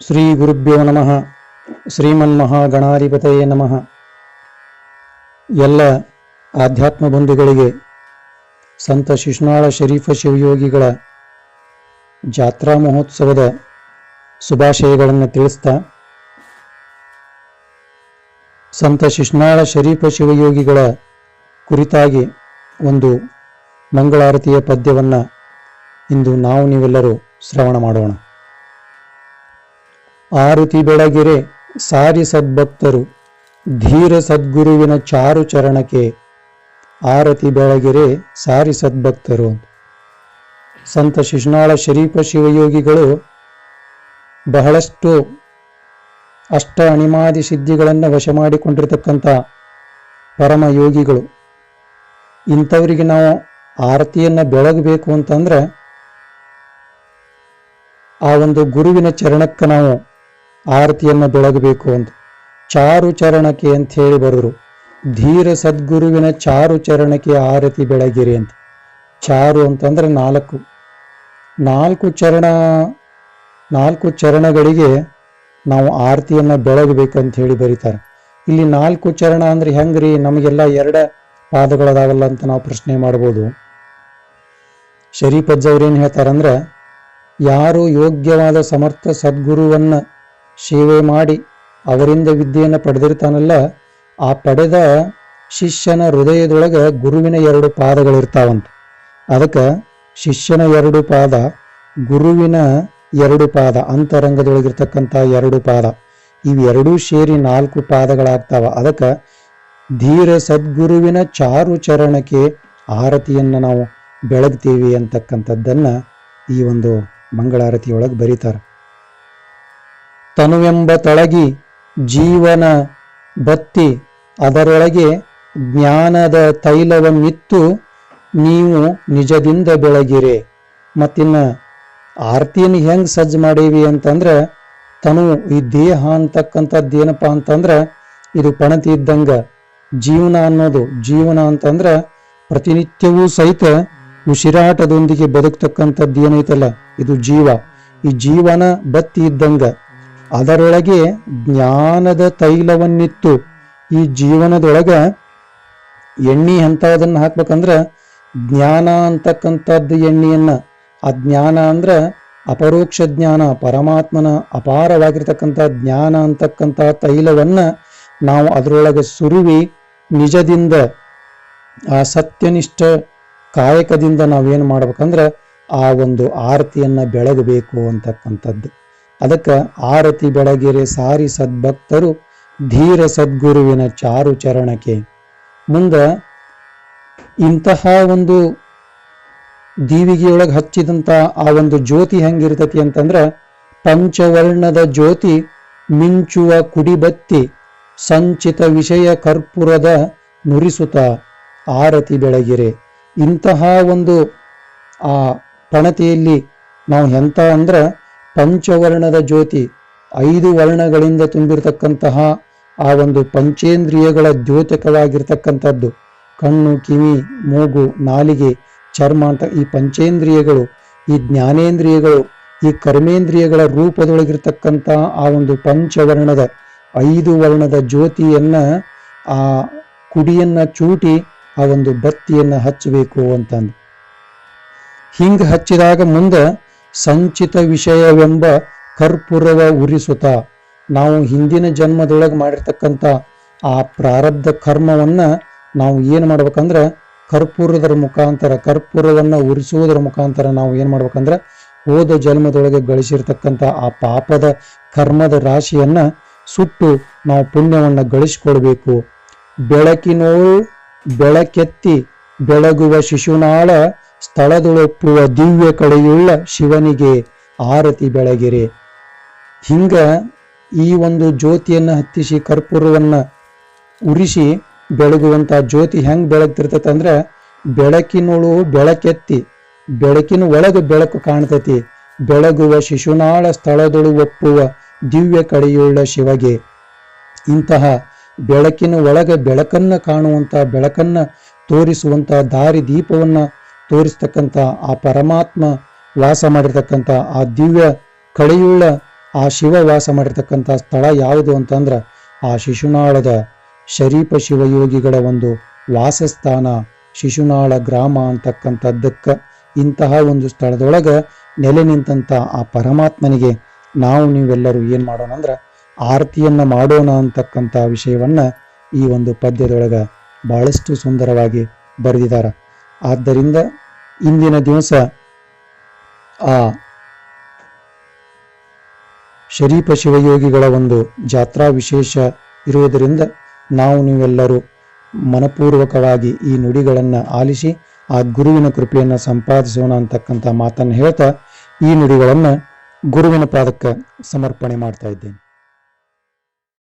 ಶ್ರೀ ಗುರುಭ್ಯೋ ನಮಃ. ಶ್ರೀಮನ್ಮಹಾಗಣಾಧಿಪತಯೇ ನಮಃ. ಎಲ್ಲ ಆಧ್ಯಾತ್ಮ ಬಂಧುಗಳಿಗೆ ಸಂತ ಶಿಶುನಾಳ ಶರೀಫ ಶಿವಯೋಗಿಗಳ ಜಾತ್ರಾ ಮಹೋತ್ಸವದ ಶುಭಾಶಯಗಳನ್ನು ತಿಳಿಸ್ತಾ, ಸಂತ ಶಿಶುನಾಳ ಶರೀಫ ಶಿವಯೋಗಿಗಳ ಕುರಿತಾಗಿ ಒಂದು ಮಂಗಳಾರತಿಯ ಪದ್ಯವನ್ನು ಇಂದು ನಾವು ನೀವೆಲ್ಲರೂ ಶ್ರವಣ ಮಾಡೋಣ. ಆರುತಿ ಬೆಳಗಿರೆ ಸಾರಿ ಸದ್ಭಕ್ತರು, ಧೀರ ಸದ್ಗುರುವಿನ ಚಾರು ಚರಣಕ್ಕೆ ಆರತಿ ಬೆಳಗಿರೆ ಸಾರಿ ಸದ್ಭಕ್ತರು. ಸಂತ ಶಿಶುನಾಳ ಶರೀಫ ಶಿವಯೋಗಿಗಳು ಬಹಳಷ್ಟು ಅಷ್ಟ ಅಣಿಮಾದಿ ಸಿದ್ಧಿಗಳನ್ನು ವಶ ಮಾಡಿಕೊಂಡಿರ್ತಕ್ಕಂಥ ಪರಮ ಯೋಗಿಗಳು. ಇಂಥವರಿಗೆ ನಾವು ಆರತಿಯನ್ನು ಬೆಳಗಬೇಕು ಅಂತಂದ್ರೆ ಆ ಒಂದು ಗುರುವಿನ ಚರಣಕ್ಕೆ ನಾವು ಆರತಿಯನ್ನು ಬೆಳಗಬೇಕು ಅಂತ ಚಾರು ಚರಣಕ್ಕೆ ಅಂತ ಹೇಳಿ ಬರೆದ್ರು ಧೀರ ಸದ್ಗುರುವಿನ ಚಾರು ಚರಣಕ್ಕೆ ಆರತಿ ಬೆಳಗಿರಿ ಅಂತ. ಚಾರು ಅಂತಂದ್ರೆ ನಾಲ್ಕು. ನಾಲ್ಕು ಚರಣ, ನಾಲ್ಕು ಚರಣಗಳಿಗೆ ನಾವು ಆರತಿಯನ್ನು ಬೆಳಗಬೇಕಂತ ಹೇಳಿ ಬರೀತಾರೆ. ಇಲ್ಲಿ ನಾಲ್ಕು ಚರಣ ಅಂದ್ರೆ ಹೆಂಗ್ರಿ? ನಮಗೆಲ್ಲ ಎರಡ ಪಾದಗಳದಾವಲ್ಲ ಅಂತ ನಾವು ಪ್ರಶ್ನೆ ಮಾಡ್ಬೋದು. ಶರೀಫ್ ಏನು ಹೇಳ್ತಾರಂದ್ರೆ, ಯಾರು ಯೋಗ್ಯವಾದ ಸಮರ್ಥ ಸದ್ಗುರುವನ್ನ ಸೇವೆ ಮಾಡಿ ಅವರಿಂದ ವಿದ್ಯೆಯನ್ನು ಪಡೆದಿರ್ತಾನಲ್ಲ, ಆ ಪಡೆದ ಶಿಷ್ಯನ ಹೃದಯದೊಳಗೆ ಗುರುವಿನ ಎರಡು ಪಾದಗಳಿರ್ತಾವಂತ. ಅದಕ್ಕೆ ಶಿಷ್ಯನ ಎರಡು ಪಾದ, ಗುರುವಿನ ಎರಡು ಪಾದ, ಅಂತರಂಗದೊಳಗಿರ್ತಕ್ಕಂಥ ಎರಡು ಪಾದ. ಇವೆರಡೂ ಸೇರಿ ನಾಲ್ಕು ಪಾದಗಳಾಗ್ತಾವ. ಅದಕ್ಕೆ ಧೀರ ಸದ್ಗುರುವಿನ ಚಾರು ಚರಣಕ್ಕೆ ಆರತಿಯನ್ನು ನಾವು ಬೆಳಗ್ತೀವಿ ಅಂತಕ್ಕಂಥದ್ದನ್ನು ಈ ಒಂದು ಮಂಗಳಾರತಿಯೊಳಗೆ ಬರೀತಾರೆ. ತನುವೆಂಬ ತಳಗಿ ಜೀವನ ಬತ್ತಿ ಅದರೊಳಗೆ ಜ್ಞಾನದ ತೈಲವನ್ನಿತ್ತು ನೀವು ನಿಜದಿಂದ ಬೆಳಗಿರೆ. ಮತ್ತಿನ್ನು ಆರ್ತಿಯನ್ನು ಹೆಂಗೆ ಸಜ್ಜು ಮಾಡೀವಿ ಅಂತಂದ್ರೆ ತನು ಈ ದೇಹ ಅಂತಕ್ಕಂಥದ್ದು ಏನಪ್ಪ ಅಂತಂದ್ರೆ ಇದು ಪಣತಿ ಇದ್ದಂಗ ಜೀವನ ಅನ್ನೋದು ಜೀವನ ಅಂತಂದ್ರೆ ಪ್ರತಿನಿತ್ಯವೂ ಸಹಿತ ಉಸಿರಾಟದೊಂದಿಗೆ ಬದುಕ್ತಕ್ಕಂಥದ್ದು ಏನೈತಲ್ಲ ಇದು ಜೀವ. ಈ ಜೀವನ ಬತ್ತಿ ಇದ್ದಂಗ ಅದರೊಳಗೆ ಜ್ಞಾನದ ತೈಲವನ್ನಿತ್ತು. ಈ ಜೀವನದೊಳಗ ಎಣ್ಣೆ ಅಂಥದನ್ನು ಹಾಕ್ಬೇಕಂದ್ರೆ ಜ್ಞಾನ ಅಂತಕ್ಕಂಥದ್ದು ಎಣ್ಣೆಯನ್ನು. ಆ ಜ್ಞಾನ ಅಂದ್ರ ಅಪರೋಕ್ಷ ಜ್ಞಾನ, ಪರಮಾತ್ಮನ ಅಪಾರವಾಗಿರ್ತಕ್ಕಂಥ ಜ್ಞಾನ ಅಂತಕ್ಕಂಥ ತೈಲವನ್ನ ನಾವು ಅದರೊಳಗೆ ಸುರುವಿ ನಿಜದಿಂದ, ಆ ಸತ್ಯನಿಷ್ಠ ಕಾಯಕದಿಂದ ನಾವೇನು ಮಾಡ್ಬೇಕಂದ್ರೆ ಆ ಒಂದು ಆರತಿಯನ್ನು ಬೆಳಗಬೇಕು ಅಂತಕ್ಕಂಥದ್ದು. ಅದಕ್ಕೆ ಆರತಿ ಬೆಳಗೆರೆ ಸಾರಿ ಸದ್ಭಕ್ತರು ಧೀರ ಸದ್ಗುರುವಿನ ಚಾರು ಚರಣಕ್ಕೆ. ಮುಂದ ಇಂತಹ ಒಂದು ದೀವಿಗೆಯೊಳಗೆ ಹಚ್ಚಿದಂಥ ಆ ಒಂದು ಜ್ಯೋತಿ ಹೆಂಗಿರ್ತತಿ ಅಂತಂದ್ರೆ ಪಂಚವರ್ಣದ ಜ್ಯೋತಿ ಮಿಂಚುವ ಕುಡಿಬತ್ತಿ ಸಂಚಿತ ವಿಷಯ ಕರ್ಪೂರದ ನುರಿಸುತ ಆರತಿ ಬೆಳಗಿರೆ. ಇಂತಹ ಒಂದು ಆ ಪಣತಿಯಲ್ಲಿ ನಾವು ಎಂಥ ಅಂದ್ರ ಪಂಚವರ್ಣದ ಜ್ಯೋತಿ ಐದು ವರ್ಣಗಳಿಂದ ತುಂಬಿರತಕ್ಕಂತಹ ಆ ಒಂದು ಪಂಚೇಂದ್ರಿಯಗಳ ದ್ಯೋತಕವಾಗಿರ್ತಕ್ಕಂಥದ್ದು. ಕಣ್ಣು, ಕಿವಿ, ಮೂಗು, ನಾಲಿಗೆ, ಚರ್ಮ ಅಂತ ಈ ಪಂಚೇಂದ್ರಿಯಗಳು, ಈ ಜ್ಞಾನೇಂದ್ರಿಯಗಳು, ಈ ಕರ್ಮೇಂದ್ರಿಯಗಳ ರೂಪದೊಳಗಿರ್ತಕ್ಕಂಥ ಆ ಒಂದು ಪಂಚವರ್ಣದ ಐದು ವರ್ಣದ ಜ್ಯೋತಿಯನ್ನ ಆ ಕುಡಿಯನ್ನ ಚೂಟಿ ಆ ಒಂದು ಬತ್ತಿಯನ್ನ ಹಚ್ಚಬೇಕು ಅಂತಂದು. ಹಿಂಗ ಹಚ್ಚಿದಾಗ ಮುಂದೆ ಸಂಚಿತ ವಿಷಯವೆಂಬ ಕರ್ಪೂರವ ಉರಿಸುತ್ತ ನಾವು ಹಿಂದಿನ ಜನ್ಮದೊಳಗೆ ಮಾಡಿರ್ತಕ್ಕಂಥ ಆ ಪ್ರಾರಬ್ಧ ಕರ್ಮವನ್ನ ನಾವು ಏನು ಮಾಡ್ಬೇಕಂದ್ರೆ ಕರ್ಪೂರದರ ಮುಖಾಂತರ, ಕರ್ಪೂರವನ್ನು ಉರಿಸುವುದರ ಮುಖಾಂತರ ನಾವು ಏನು ಮಾಡ್ಬೇಕಂದ್ರೆ ಹೋದ ಜನ್ಮದೊಳಗೆ ಗಳಿಸಿರ್ತಕ್ಕಂಥ ಆ ಪಾಪದ ಕರ್ಮದ ರಾಶಿಯನ್ನ ಸುಟ್ಟು ನಾವು ಪುಣ್ಯವನ್ನು ಗಳಿಸಿಕೊಡ್ಬೇಕು. ಬೆಳಕಿನೋಳ್ ಬೆಳಕೆತ್ತಿ ಬೆಳಗುವ ಶಿಶುನಾಳ ಸ್ಥಳದೊಳೊಪ್ಪುವ ದಿವ್ಯ ಕಡೆಯುಳ್ಳ ಶಿವನಿಗೆ ಆರತಿ ಬೆಳಗಿರೆ. ಹಿಂಗ ಈ ಒಂದು ಜ್ಯೋತಿಯನ್ನ ಹತ್ತಿಸಿ ಕರ್ಪೂರವನ್ನ ಉರಿಸಿ ಬೆಳಗುವಂತ ಜ್ಯೋತಿ ಹೆಂಗ್ ಬೆಳಗ್ತಿರ್ತೈತೆ ಅಂದ್ರೆ ಬೆಳಕಿನೊಳು ಬೆಳಕೆತ್ತಿ, ಬೆಳಕಿನ ಒಳಗೆ ಬೆಳಕು ಕಾಣ್ತೈತಿ. ಬೆಳಗುವ ಶಿಶುನಾಳ ಸ್ಥಳದೊಳು ಒಪ್ಪುವ ದಿವ್ಯ ಕಡೆಯುಳ್ಳ ಶಿವಗೆ. ಇಂತಹ ಬೆಳಕಿನ ಒಳಗೆ ಬೆಳಕನ್ನ ಕಾಣುವಂತ ಬೆಳಕನ್ನ ತೋರಿಸುವಂತ ದಾರಿ ದೀಪವನ್ನ ತೋರಿಸ್ತಕ್ಕಂಥ ಆ ಪರಮಾತ್ಮ ವಾಸ ಮಾಡಿರ್ತಕ್ಕಂಥ ಆ ದಿವ್ಯ ಕಳೆಯುಳ್ಳ ಆ ಶಿವ ವಾಸ ಮಾಡಿರ್ತಕ್ಕಂಥ ಸ್ಥಳ ಯಾವುದು ಅಂತಂದ್ರೆ ಆ ಶಿಶುನಾಳದ ಶರೀಪ ಶಿವಯೋಗಿಗಳ ಒಂದು ವಾಸಸ್ಥಾನ, ಶಿಶುನಾಳ ಗ್ರಾಮ ಅಂತಕ್ಕಂಥದ್ದಕ್ಕ ಇಂತಹ ಒಂದು ಸ್ಥಳದೊಳಗೆ ನೆಲೆ ನಿಂತಂಥ ಆ ಪರಮಾತ್ಮನಿಗೆ ನಾವು ನೀವೆಲ್ಲರೂ ಏನು ಮಾಡೋಣ ಅಂದ್ರೆ ಆರತಿಯನ್ನ ಮಾಡೋಣ ಅಂತಕ್ಕಂಥ ವಿಷಯವನ್ನ ಈ ಒಂದು ಪದ್ಯದೊಳಗೆ ಬಹಳಷ್ಟು ಸುಂದರವಾಗಿ ಬರೆದಿದ್ದಾರೆ ಆದ್ದರಿಂದ ಇಂದಿನ ದಿವಸ ಆ ಶರೀಫ ಶಿವಯೋಗಿಗಳ ಒಂದು ಜಾತ್ರಾ ವಿಶೇಷ ಇರುವುದರಿಂದ ನಾವು ನೀವೆಲ್ಲರೂ ಮನಪೂರ್ವಕವಾಗಿ ಈ ನುಡಿಗಳನ್ನು ಆಲಿಸಿ ಆ ಗುರುವಿನ ಕೃಪೆಯನ್ನು ಸಂಪಾದಿಸೋಣ ಅಂತಕ್ಕಂಥ ಮಾತನ್ನು ಹೇಳ್ತಾ ಈ ನುಡಿಗಳನ್ನು ಗುರುವಿನ ಪಾದಕ್ಕೆ ಸಮರ್ಪಣೆ ಮಾಡ್ತಾ ಇದ್ದೇನೆ.